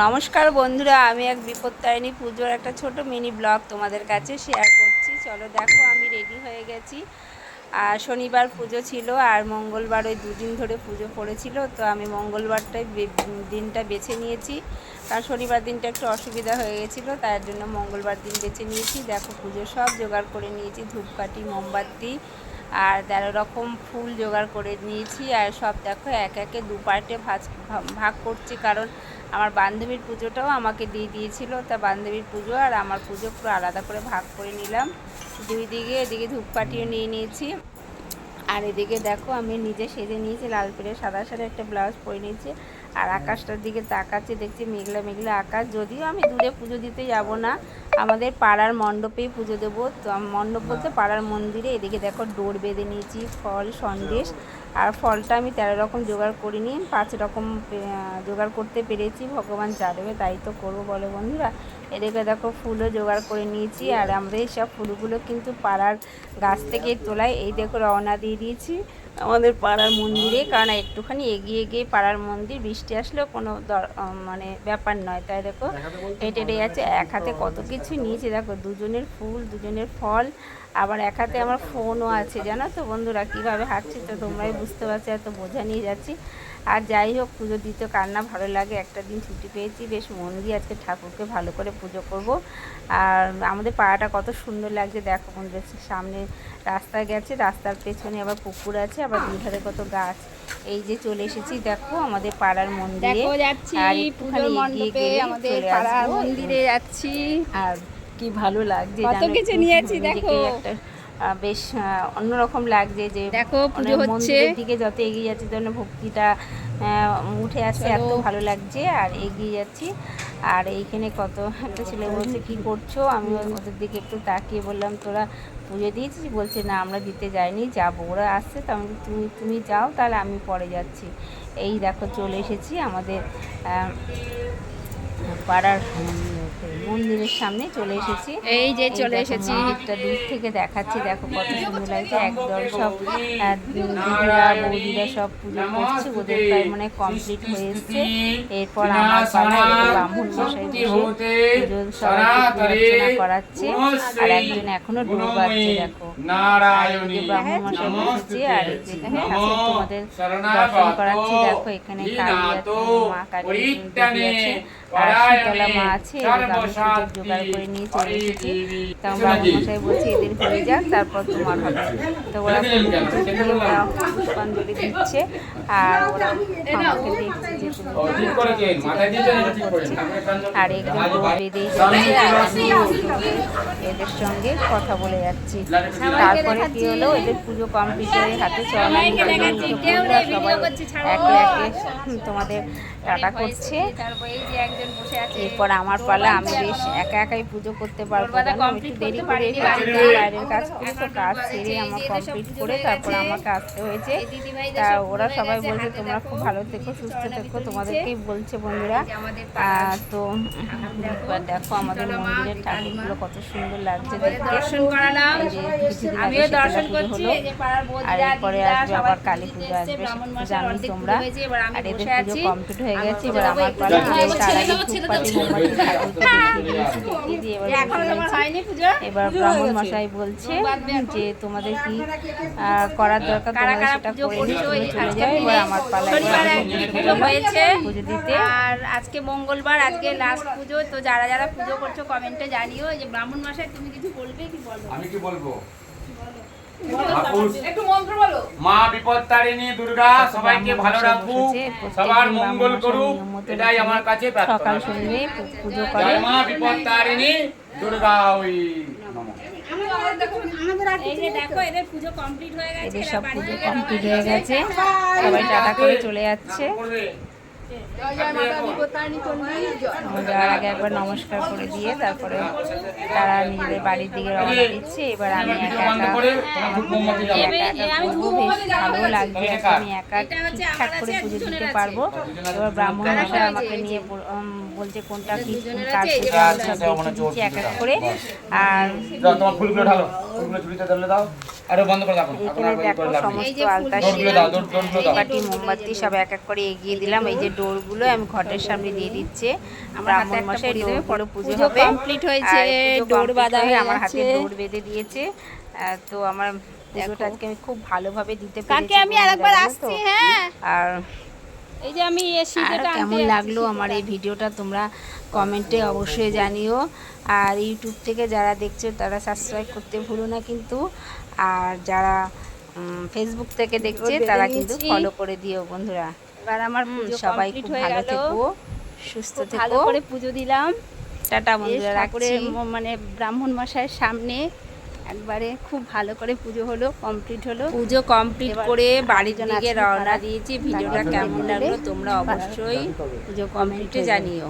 নমস্কার বন্ধুরা, আমি এক বিপত্তারিণী পুজোর একটা ছোট মিনি ব্লগ তোমাদের কাছে শেয়ার করছি। চলো দেখো, আমি রেডি হয়ে গেছি। আর শনিবার পুজো ছিল, আর মঙ্গলবার ওই দুদিন ধরে পুজো পড়েছিল, তো আমি মঙ্গলবারটাই দিনটা বেছে নিয়েছি। কারণ শনিবার দিনটা একটু অসুবিধা হয়ে গেছিল, তার জন্য মঙ্গলবার দিন বেছে নিয়েছি। দেখো, পুজো সব জোগাড় করে নিয়েছি, ধূপকাঠি, মোমবাতি আর তেরো রকম ফুল জোগাড় করে নিয়েছি আর সব দেখো এক একে দু পার্টে ভাজ ভাগ করছি। কারণ আমার বান্ধবীর পুজোটাও আমাকে দিয়ে দিয়েছিল, তা বান্ধবীর পুজো আর আমার পুজো পুরো আলাদা করে ভাগ করে নিলাম। দুই দিকে এদিকে ধূপকাঠিও নিয়ে নিয়েছি। আর এদিকে দেখো আমি নিজে সেজে নিয়েছি, লাল পেরে সাদা সাদা একটা ব্লাউজ পরে নিয়েছি। আর আকাশটার দিকে তাকাচ্ছি দেখছি মেঘলা মেঘলা আকাশ। যদিও আমি দূরে পুজো দিতে যাব না আমাদের পাড়ার মণ্ডপেই পুজো দেবো। তো মণ্ডপ বলতে পাড়ার মন্দিরে এদিকে দেখো ডোর বেঁধে নিয়েছি ফল সন্দেশ। আর ফলটা আমি তেরো রকম জোগাড় করিনি পাঁচ রকম জোগাড় করতে পেরেছি ভগবান যা দেবে তাই তো করব বলো বন্ধুরা। এদিকে দেখো ফুলও জোগাড় করে নিয়েছি আর আমরা এই সব ফুলগুলো কিন্তু পাড়ার গাছ থেকে তোলায় এই দেখো রওনা দিয়ে দিয়েছি আমাদের পাড়ার মন্দিরে কারণ একটুখানি এগিয়ে গিয়ে পাড়ার মন্দির বৃষ্টি আসলেও কোনো দর- মানে ব্যাপার নয়। তাই দেখো হেঁটে হেঁটে যাচ্ছে এক হাতে কত কিছু নিয়েছি দেখো দুজনের ফুল দুজনের ফল আবার এক হাতে আমার ফোনও আছে জানো তো বন্ধুরা কীভাবে হাঁটছি তো তোমরাই বুঝতে পারছ এত বোঝা নিয়ে যাচ্ছি। আর যাই হোক পুজো দিতে কার না ভালো লাগে। একটা দিন ছুটি পেয়েছি বেশ মন দিয়ে আজকে ঠাকুরকে ভালো করে পুজো করব। আর আমাদের পাড়াটা কত সুন্দর লাগছে দেখো বন্ধুরা সামনে রাস্তা গেছে রাস্তার পেছনে আবার পুকুর আছে আবার দুধারে কত গাছ। এই যে চলে এসেছি দেখো আমাদের পাড়ার মন্দিরে। যাচ্ছি আমাদের পাড়ার মন্দিরে যাচ্ছি। আর কি ভালো লাগছে কত কিছু নিয়েছি, দেখো। একটা বেশ অন্যরকম লাগছে যে দেখো, পুজো মানে হচ্ছে। দিকে যত এগিয়ে যাচ্ছে তখন ভক্তিটা উঠে আসছে এত ভালো লাগছে আর এগিয়ে যাচ্ছি। আর এইখানে কত একটা ছেলে বলছে কি করছ? আমি ওদের দিকে একটু তাকিয়ে বললাম তোরা পুজো দিয়েছিস? বলছে না আমরা দিতে যাইনি যাব ওরা আসছে তো আমি তুমি তুমি যাও তাহলে আমি পরে যাচ্ছি। এই দেখো চলে এসেছি আমাদের পাড়ার মন্দিরের সামনে চলে এসেছি। এই যে চলে এসেছি। মন্দিরটা দূর থেকে দেখাচ্ছি দেখো কত সুন্দর লাগছে। একদম সব দিদিরা বৌদিরা সব পুজো করছে। ওদের প্রায় মানে কমপ্লিট হয়ে এসছে। এরপর আমার পালা ব্রাহ্মণ মশাই বসে পুজো সবাইকে অর্চনা করাচ্ছে। আর একজন এখনও ডুব বাজছে দেখো। আর ব্রাহ্মণ মশাই বসেছে আর এখানে তোমাদের দর্শন করাচ্ছি। দেখো এখানে কালী মা কালী আছে আর শীতলা মা আছে জোগাড় করে নিয়ে চলে এসেছি। তা ব্রাহ্মণ মশাই বলছে এদের হয়ে যাক তারপর তোমার হবে। তো ওরা ওরা পুষ্পাঞ্জলি দিচ্ছে আর ওরা আমাকে দেখছে যে। আর বেঁধেই আর এদের সঙ্গে কথা বলে যাচ্ছি। তারপরে কি হলো? এদের পুজো কমপ্লিট হয়ে হাতে চলা সবাই একে একে তোমাদের টাটা করছে। তারপর এই যে একজন বসে আছে এরপর আমার পালা আমি বেশ একা একাই পুজো করতে পারব আমি একটু দেরি করে। বাইরের কাজ করি তো কাজ সেরে আমার কমপ্লিট করে তারপর আমাকে আসতে হয়েছে। তা ওরা সবাই বলছে তোমরা খুব ভালো থেকো সুস্থ থেকো তোমাদেরকেই বলছে বন্ধুরা। তো দেখো আমাদের মন্দিরের ঠাকুরগুলো কত সুন্দর লাগছে। দর্শন করালাম। আমিও দর্শন করছি আর এরপরে আসবে আবার কালী পুজো আসবে অর্ধেক তোমরা। আর এদের পুজো কমপ্লিট হয়ে গেছে এবার আমার পালা এবার ব্রাহ্মণ মশাই বলছে যে তোমাদের কি আহ, করার দরকার? কারা তোমরা কারা সেটা পুজো করে এই চলে যাও। এবার আমার পালা হয়েছে। পুজো দিতে। আর আজকে মঙ্গলবার আজকে লাস্ট পুজো। তো যারা যারা পুজো করছ কমেন্টে জানিও। যে ব্রাহ্মণ মশাই তুমি কিছু বলবে কি বলব? আমি কি বলব? মা বিপত্তারিণী দুর্গা সবাইকে ভালো রাখুক সবার মঙ্গল করুক এটাই আমার কাছে সকাল প্রার্থনা সন্ধ্যে পুজো করে। জয় মা বিপত্তারিণী দুর্গা ওই নমঃ। এই যে দেখো এদের পুজো কমপ্লিট হয়ে গেছে সব পুজো কমপ্লিট হয়ে গেছে। সবাই টাটা করে চলে যাচ্ছে। যাওয়ার আগে একবার নমস্কার করে দিয়ে তারপরে তারা নিজেদের বাড়ির দিকে রওনা দিচ্ছে। এবার আমি ভিডিও একা একা করব বেশ ভালো লাগছে আজকে আমি একা ঠিকঠাক করে পুজো দিতে পারব। এবার ব্রাহ্মণ মশাই আমাকে নিয়ে বলছে কোনটা কি কাজ এক এক করে। আর তোমার ফুলগুলো ঢালো ফুলগুলো ঝুড়িতে দাও। আরে বন্ধ করে আর এই দেখো সমস্ত এই যে আলতা দাও, ডোর- দাও। বাটি মোমবাতি সব এক এক করে এগিয়ে দিলাম। এই যে ডোরগুলো আমি ঘটের সামনে দিয়ে দিচ্ছে। আমার ব্রাহ্মণ একটা মশাই পরিয়ে পুজো হবে। complete হয়েছে, ডোর বাঁধা হয়ে আমার হাতে। ডোর বেঁধে দিয়েছে। তো আমার পুজোটা আজকে আমি খুব ভালোভাবে দিতে পেরেছি কাকে আমি আরেকবার আসছি হ্যাঁ। আর এই যে আমি আর কেমন লাগল আমার এই ভিডিওটা তোমরা কমেন্টে অবশ্যই জানিও। আর ইউটিউব থেকে যারা দেখছ তারা সাবস্ক্রাইব করতে ভুলো না কিন্তু। আর যারা ফেসবুক থেকে দেখছে তারা কিন্তু ফলো করে দিও বন্ধুরা। এবার আমার সবাই খুব হয়ে ভালো থেকো সুস্থ থেকো। করে পুজো দিলাম। টাটা বন্ধুরা রাখছি। মানে ব্রাহ্মণ মশাইয়ের সামনে একবারে খুব ভালো করে পুজো হলো কমপ্লিট হলো। পুজো কমপ্লিট করে বাড়ির দিকে রওনা দিয়েছি। ভিডিওটা কেমন লাগল তোমরা অবশ্যই পুজো কমপ্লিটে জানিও।